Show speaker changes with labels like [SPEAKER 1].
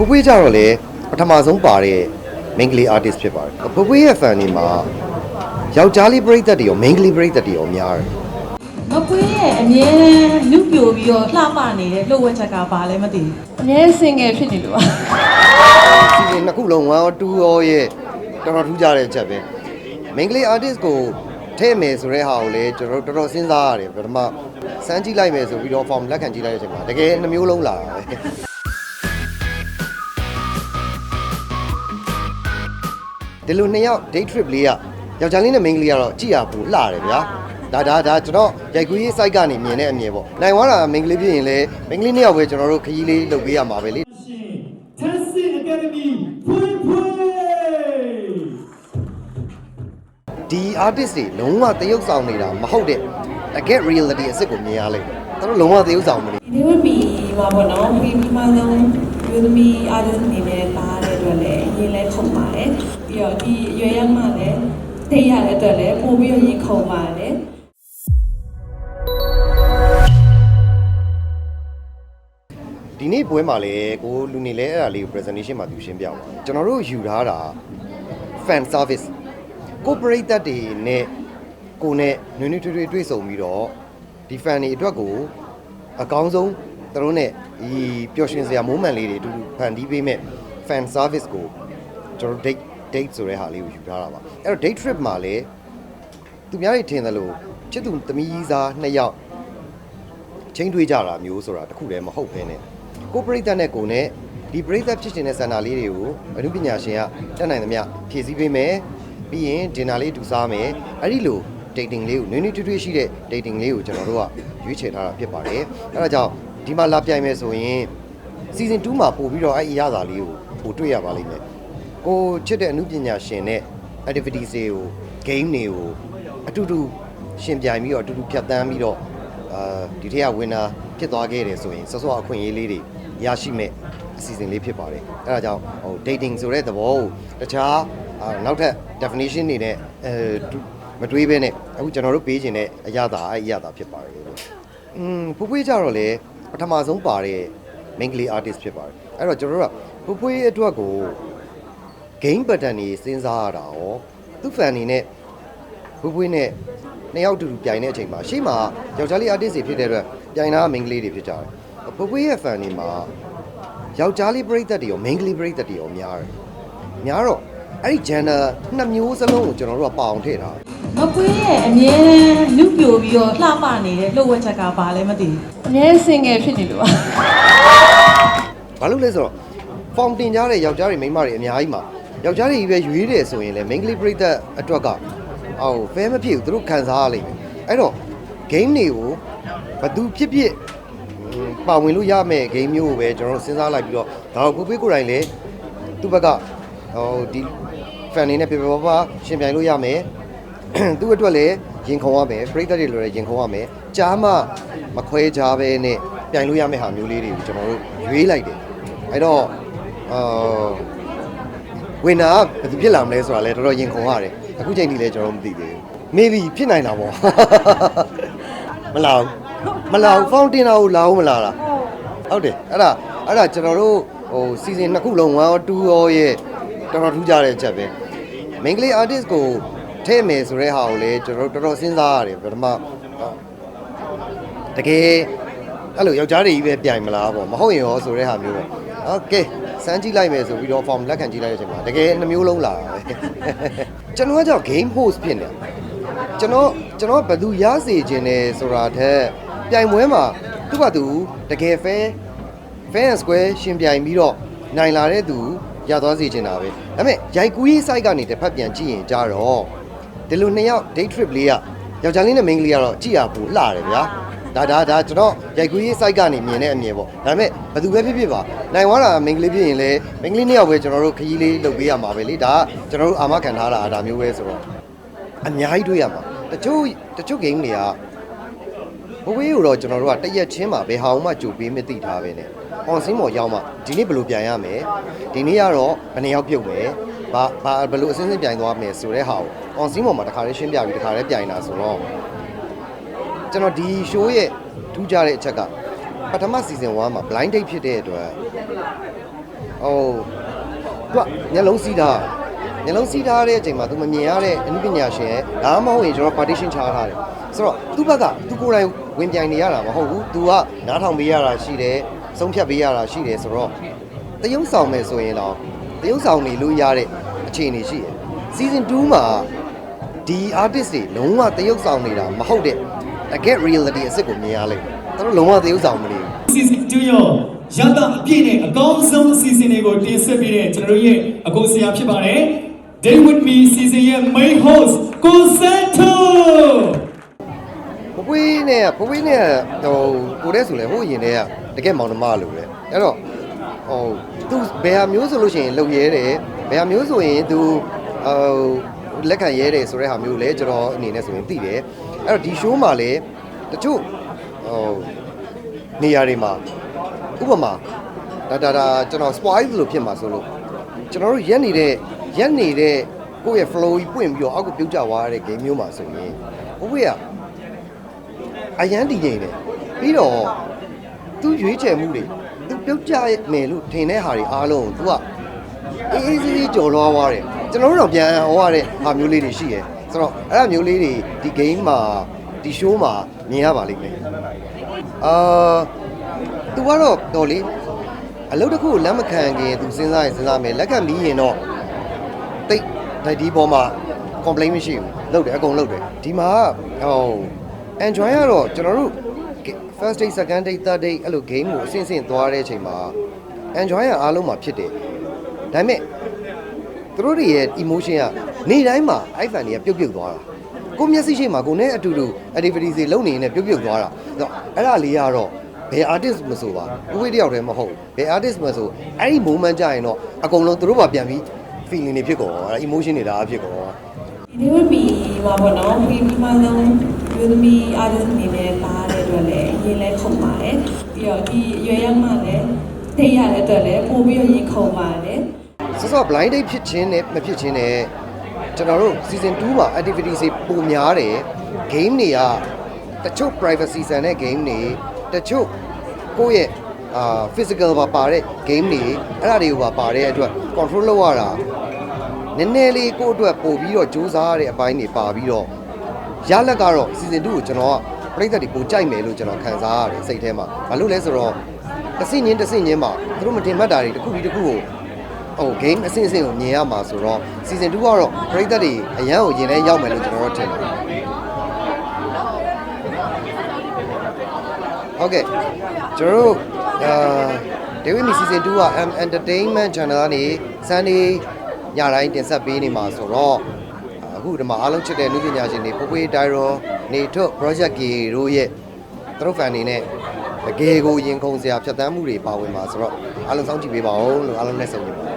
[SPEAKER 1] ပူပွေးကြတော့လေပထမဆုံးပါတဲ့ main ကလေး artist ဖြစ်ပါတယ်ပူပွေးရဲ့ fan တွေမှာယောက်ျားလေးပရိသတ်တွေရော main ကလေးပရိသတ်တွေရောများတယ်
[SPEAKER 2] မကွေးရဲ့အမြဲတမ်းလူပြိုပြီးတော့လှပနေတဲ့လှုပ်ဝက်ချက်ကဘာလဲမသိဘူး
[SPEAKER 3] အမြဲစင်ငယ်ဖြစ်နေလို့ပါ
[SPEAKER 1] စီစဉ်နှစ်ခုလုံး1ရော2ရောရဲ့တော်တော်ထူးခြားတဲ့ချက်ပဲ main ကလေး artist ကိုထည့်မယ်ဆိုတဲ့ဟာကိုလေကျွန်တော်တို့တော်တော်စဉ်းစားရတယ်ပထမစမ်းကြည့်လိုက်မယ်ဆိုပြီးတော့ form လက်ခံကြည့်လိုက်တဲ့အချိန်မှာတကယ်နှမျိုးလုံးလာတာပဲ ဒီလိုနှစ်ယောက် date trip လေးကယောက်ျားလေးနဲ့ main ကလေးကတော့ကြည့်ရဘူးလှတယ်ဗျာဒါဒါဒါကျွန်တော်ရိုက်ကူးရေး site ကနေမြင်တဲ့အမြင်ပေါ့နိုင်သွားတာ main ကလေးဖြစ်ရင်လေ main ကလေးနှစ်ယောက်ပဲကျွန်တော်တို့ခရီးလေးလုပ်ပေးရမှာပဲလေ
[SPEAKER 4] Testing Academy ဖွင့်ဖွင့်
[SPEAKER 1] ဒီ artist တွေလုံးဝတရုပ်ဆောင်နေတာမဟုတ်တဲ့တကယ် reality အစ်စ်ကိုမြင်ရလိမ့်မယ်သူတို့လုံးဝတရုပ်ဆောင်မနေ
[SPEAKER 5] ဒီဝက်ပီဟောပေါ့နော်ဒီပထမဆုံးယူသမီအားလုံးအနေနဲ့ပါတဲ့ အတွက်လည်းအရင်လဲခုံပါတယ်ပြီးတော့ဒီအရွယ်ရောက်မှလည်းသိရတဲ့အတွက်လည်းပို့ပြီးတော့ရင်ခုံပါတယ်
[SPEAKER 1] ဒီနေ့ပွဲမှာလည်းကိုလူနေလဲအဲ့ဒါလေးကို presentation မှာသူရှင်းပြပါမယ်ကျွန်တော်တို့ယူထားတာ fan service ကိုပရိသတ်တွေနဲ့ကိုနဲ့နွေးနွေးထွေးထွေးတွေ့ဆုံပြီးတော့ဒီ fan တွေအတွက်ကိုအကောင်းဆုံးသူတို့နဲ့ဒီပျော်ရွှင်စရာ moment လေးတွေအတူတူဖန်တီးပေးမဲ့ fan service ကိုကျွန်တော်တို့ date date ဆိုတဲ့ဟာလေးကိုယူထားတာပါအဲ့တော့ date trip မှာလည်းသူများတွေထင်တယ်လို့ချစ်သူသမီးကြီးစားနှစ်ယောက်ချင်းတွေးကြတာမျိုးဆိုတာတခုတည်းမဟုတ်ဘဲနဲ့ကိုပရိသတ်နဲ့ကိုနဲ့ဒီပရိသတ်ဖြစ်နေတဲ့စန္ဒာလေးတွေကိုအမှုပညာရှင်ကတက်နိုင်သမျှဖြည့်ဆည်းပေးမယ်ပြီးရင်ဒင်နာလေးတူစားမယ်အဲ့ဒီလို dating လေးကိုနွေးနွေးထွေးထွေးရှိတဲ့ dating လေးကိုကျွန်တော်တို့ကရွေးချယ်ထားတာဖြစ်ပါတယ်အဲ့ဒါကြောင့်ဒီမှာလာပြိုင်မယ်ဆိုရင် season 2မှာပို့ပြီးတော့အဲ့ဒီအရသာလေးကို ပို့တွေ့ရပါလိမ့်မယ်ကိုချစ်တဲ့အမှုပညာရှင်နဲ့ activities တွေကို game တွေကိုအတူတူရှင်ပြိုင်ပြီးတော့အတူတူဖြတ်သန်းပြီးတော့အာဒီထက်က winner ဖြစ်သွားခဲ့တယ်ဆိုရင်စောစောအခွင့်အရေးလေးတွေရရှိမဲ့အစီအစဉ်လေးဖြစ်ပါတယ်အဲဒါကြောင့်ဟို dating ဆိုတဲ့သဘောကိုတခြားအာနောက်ထပ် definition တွေနဲ့အဲမတွေးဘဲနဲ့အခုကျွန်တော်တို့ပေးခြင်းတဲ့အရာသာအဲ့အရာသာဖြစ်ပါတယ်อืมဖူးဖွေးကြတော့လေပထမဆုံးပါတဲ့ main ကလေး artist ဖြစ်ပါတယ်အဲ့တော့ကျွန်တော်တို့က ဖူးဖွေးအတွက်ကို game pattern တွေစဉ်းစားရတာရောသူ fan တွေနဲ့ဖွေးဖွေးနဲ့နှစ်ယောက်အတူတူပြိုင်တဲ့အချိန်မှာရှေ့မှာယောက်ျားလေး artist တွေဖြစ်တဲ့အတွက်ပြိုင်တာက main ကလေးတွေဖြစ်ကြတယ်။ဖွေးဖွေးရဲ့ fan တွေမှာယောက်ျားလေးပရိသတ်တွေရော main ကလေးပရိသတ်တွေရောများတယ်။များတော့အဲ့ဒီ gender နှစ်မျိုးစလုံးကိုကျွန်တော်တို့ကပအောင်ထည့်ထားတယ်
[SPEAKER 2] မကွေးရဲ့အမြဲတမ်းလူပြိုပြီးတော့လှပနေတဲ့လှုပ်ဝက်ချက်ကဘာလဲမသိဘူး
[SPEAKER 3] အမြဲစင်ငယ်ဖြစ်နေလို့ပါ။
[SPEAKER 1] ဘာလို့လဲဆိုတော့ form တင်ကြတဲ့ယောက်ျားတွေမိန်းမတွေအများကြီးမှာယောက်ျားတွေကြီးပဲရွေးတယ်ဆိုရင်လည်း main ကလေးပရိသတ်အတွက်ကအော် fair မဖြစ်ဘူးသူတို့ခံစားရလိမ့်မယ်။အဲ့တော့ game တွေကိုဘသူဖြစ်ဖြစ်ပါဝင်လို့ရမယ့် game မျိုးကိုပဲကျွန်တော်တို့စဉ်းစားလိုက်ပြီးတော့ဒါတော့ကိုပေးကိုယ်တိုင်လည်းသူ့ဘက်ကဟိုဒီ fan နေနဲ့ပြပြပပရှင်ပြိုင်လို့ရမယ်သူ့အတွက်လည်းရင်ခုန်ရမယ်ပရိသတ်တွေလိုလည်းရင်ခုန်ရမယ်ကြားမှမခွဲကြဘဲနဲ့ပြိုင်လို့ရမယ့်ဟာမျိုးလေးတွေကိုကျွန်တော်တို့ရွေးလိုက်တယ်အဲ့တော့ အာဝင်နာဘယ်သူဖြစ်လာမလဲဆိုတာလည်းတော်တော်ရင်ခုန်ရတယ်အခုချိန်ထိလည်းကျွန်တော်တို့မသိသေးဘူး maybe ဖြစ်နိုင်တာပေါ့ မလာဘူးမလာဘူး fountain တာကိုလာအောင်မလာတာဟုတ်တယ်အဲ့ဒါအဲ့ဒါကျွန်တော်တို့ဟို season နှစ်ခုလုံး1ရော2ရောရဲ့တော်တော်ထူးခြားတဲ့ချက်ပဲ main ကလေး artist ကိုထည့်မယ်ဆိုတဲ့ဟာကိုလေကျွန်တော်တို့တော်တော်စဉ်းစားရတယ်ပထမတကယ်အဲ့လိုယောက်ျားတွေကြီးပဲပြိုင်မလားပေါ့မဟုတ်ရင်ရောဆိုတဲ့ဟာမျိုးပေါ့โอเค စမ်းကြည့်လိုက်မယ်ဆိုပြီးတော့ form လက်ခံကြည့်လိုက်တဲ့အချိန်မှာတကယ်နှမျိုးလုံးလာတာပဲကျွန်တော်ကကြောင့် game host ဖြစ်နေတယ်ကျွန်တော်ကျွန်တော်ဘယ်သူရစေခြင်းလဲဆိုတာထက်ပြိုင်ပွဲမှာသူ့ဘာသူတကယ် fair fair and square ရှင်ပြိုင်ပြီးတော့နိုင်လာတဲ့သူရသွားစေချင်တာပဲဒါပေမဲ့ရိုက်ကူးရေး site ကနေတစ်ဖက်ပြန်ကြည့်ရင်ကြတော့ဒီလိုနှစ်ယောက် date trip လေးကယောက်ျားလေးနဲ့မိန်းကလေးကတော့ကြည့်ရဘူးလှတယ်ဗျာ ဒါဒါဒါကျွန်တော်ရိုက်ကူးရေး site ကနေမြင်တဲ့အမြင်ပေါ့ဒါပေမဲ့ဘယ်သူပဲဖြစ်ဖြစ်ပါနိုင်သွားတာမိန်းကလေးဖြစ်ရင်လည်းမိန်းကလေးနှစ်ယောက်ပဲကျွန်တော်တို့ခရီးလေးလုပ်ပေးရမှာပဲလေဒါကကျွန်တော်တို့အာမခံထားတာဒါမျိုးပဲဆိုတော့အများကြီးတွေ့ရမှာတချို့တချို့ game တွေကဘဝေးကိုတော့ကျွန်တော်တို့ကတရက်ချင်းမှာဘယ်ဟာမှကြိုပေးမသိထားပဲနဲ့ on scene ပေါ်ရောက်မှဒီနေ့ဘယ်လိုပြန်ရမယ်ဒီနေ့ကတော့ဘယ်နှယောက်ပြုတ်မယ်ဘာဘာဘယ်လိုအစင်းစင်းပြန်သွားမယ်ဆိုတဲ့ဟာကို on scene ပေါ်မှာတခါလေးရှင်းပြပြီးတခါလေးပြန်လာဆိုတော့ ကျွန်တော်ဒီ show ရဲ့ထူးခြားတဲ့အချက်ကပထမ season 1မှာ blind date ဖြစ်တဲ့အတွက်ဟိုသူကညလုံးစီးတာညလုံးစီးထားတဲ့အချိန်မှာသူမမြင်ရတဲ့အနုပညာရှင်ရဲ့ဒါမှမဟုတ်ရင်ကျွန်တော် partition ချထားတယ်ဆိုတော့သူ့ဘက်ကသူကိုယ်တိုင်ဝင်ပြိုင်နေရတာမဟုတ်ဘူးသူကနားထောင်ပေးရတာရှိတယ်ဆုံးဖြတ်ပေးရတာရှိတယ်ဆိုတော့တရုံဆောင်မယ်ဆိုရင်တော့တရုံဆောင်နေလို့ရတဲ့အခြေအနေရှိတယ် season 2မှာဒီ artist တွေလုံးဝတရုပ်ဆောင်နေတာမဟုတ်တဲ့ တကယ် reality အစ်စ်ကိုမြင်ရလိမ့်မယ်သူတို့လုံးဝတရုပ်ဆောင်မနေဘူး
[SPEAKER 4] season 2ရောရတာအပြည့်နဲ့အကောင်းဆုံး season တွေကိုတင်ဆက်ပေးတဲ့ကျွန်တော်တို့ရဲ့အကိုဆရာဖြစ်ပါတယ် Day with me season ရဲ့ main host ကိုစန်တို
[SPEAKER 1] ပပွေးနဲ့ပပွေးနဲ့ဟိုကိုတဲ့ဆိုလဲဟိုရင်တဲ့ကတကယ်မောင်နှမလိုပဲအဲ့တော့ဟိုသူဘယ်ဟာမျိုးဆိုလို့ရှိရင်လှုပ်ရဲတယ်ဘယ်ဟာမျိုးဆိုရင်သူဟိုလက်ခံရဲတယ်ဆိုတဲ့ဟာမျိုးလဲကျွန်တော်အနေနဲ့ဆိုရင်သိတယ် အဲ့တော့ဒီ show မှာလဲတချို့ဟိုနေရာတွေမှာဥပမာဒါဒါဒါကျွန်တော် spoil လို့ဖြစ်မှာဆိုလို့ကျွန်တော်တို့ရက်နေတဲ့ရက်နေတဲ့ကိုယ့်ရဲ့ flow ကြီးပွင့်ပြီးတော့အောက်ကိုပြုတ်ကျသွားတဲ့ game မျိုးမှာဆိုရင်ဘဝကအရန်တည်ငြိမ်တယ်ပြီးတော့သူရွေးချယ်မှုတွေသူပြုတ်ကြမယ်လို့ထင်တဲ့ဟာတွေအားလုံးကို तू ကအေးအေးဆေးဆေးကြော်လွားသွားတယ်ကျွန်တော်တို့တော့ပြန်ဟောရတဲ့ဟာမျိုးလေးတွေရှိရယ် ဆိုတော့အဲ့ဒါမျိုးလေးတွေဒီ game မှာဒီ show မှာမြင်ရပါလိမ့်မယ်အာ तू ကတော့တော်လေအလုပ်တစ်ခုကိုလက်မခံခင် तू စဉ်းစားရင်စဉ်းစားမယ်လက်ခံပြီးရင်တော့တိတ်ဒါဒီပေါ်မှာ complain မရှိဘူးလုပ်တယ်အကုန်လုပ်တယ်ဒီမှာဟို enjoy ရတော့ကျွန်တော်တို့ first day second day third day အဲ့လို game ကိုအဆင့်ဆင့်သွားတဲ့အချိန်မှာ enjoy ရအားလုံးမှာဖြစ်တယ်ဒါပေမဲ့ သူတို့တွေရဲ့ emotion ကနေ့တိုင်းမှာအဲ့ဖန်တွေကပြုတ်ပြုတ်သွားတာကိုမျက်စိရှိမှကိုနဲ့အတူတူ activity တွေလုပ်နေနေပြုတ်ပြုတ်သွားတာအဲ့တော့အဲ့ဒါလေးကတော့ဘယ် artist မဆိုပါကိုဝေးတယောက်တည်းမဟုတ်ဘူးဘယ် artist မဆိုအဲ့ဒီ moment ကြရင်တော့အကုန်လုံးသူတို့ပါပြန်ပြီး feeling တွေဖြစ်ကုန်တာ emotion တွေဒါအဖြစ်ကုန်တာ
[SPEAKER 5] ဒီလိုမီမှာပေါ့နော်ဒီဒီမှာလုံးမျိုးသမီး artist အနေနဲ့ပါတဲ့အတွက်လည်းအရင်လဲခုံပါတယ်ပြီးတော့ဒီအရွယ်ရောက်မှလည်းတိတ်ရတဲ့အတွက်လည်းပို့ပြီးတော့ရင်ခုံပါတယ်
[SPEAKER 1] ဆော့ဆော့ blind date ဖြစ်ခြင်းနဲ့မဖြစ်ခြင်းနဲ့ကျွန်တော်တို့ season 2မှာ activities တွေပုံများတယ် game တွေကတချို့ privacy ဆန်တဲ့ game တွေတချို့ကိုယ့်ရဲ့အာ physical ပါပါတဲ့ game တွေအဲ့ဒါတွေကိုပါပါတဲ့အတွက် control လုပ်ရတာနည်းနည်းလေးကိုယ့်အတွက်ပို့ပြီးတော့စူးစမ်းရတဲ့အပိုင်းတွေပါပြီးတော့ရလက်ကတော့ season 2ကိုကျွန်တော်ကပြိသက်တွေပိုကြိုက်မယ်လို့ကျွန်တော်ခံစားရတယ်စိတ်ထဲမှာဘာလို့လဲဆိုတော့တစ်စင်းချင်းတစ်စင်းချင်းမှာသူတို့မတင်မှတ်တာတွေတစ်ခုပြီးတစ်ခုကို ဟို game အဆင့်အဆင့်ကိုမြင်ရမှာဆိုတော့ season 2ကတော့ပရိသတ်တွေအရန်ကိုရင်ထဲရောက်မယ်လို့ကျွန်တော်တို့ထင်တယ်ဟုတ်ကဲ့ကျွန်တော်တို့အာ David Me season 2က M Entertainment Channel ကနေ Sunday ညတိုင်းတင်ဆက်ပေးနေမှာဆိုတော့အခုဒီမှာအားလုံးချစ်တဲ့လူပညာရှင်တွေပိုပွေးတိုင်ရောနေထွတ် project ကြီးတို့ရဲ့သူတို့ fan တွေနဲ့တကယ်ကိုရင်ခုန်စရာဖြတ်သန်းမှုတွေပါဝင်ပါဆိုတော့အားလုံးစောင့်ကြည့်ပေးပါဦးလို့အားလုံးနဲ့ဆုံနေပါ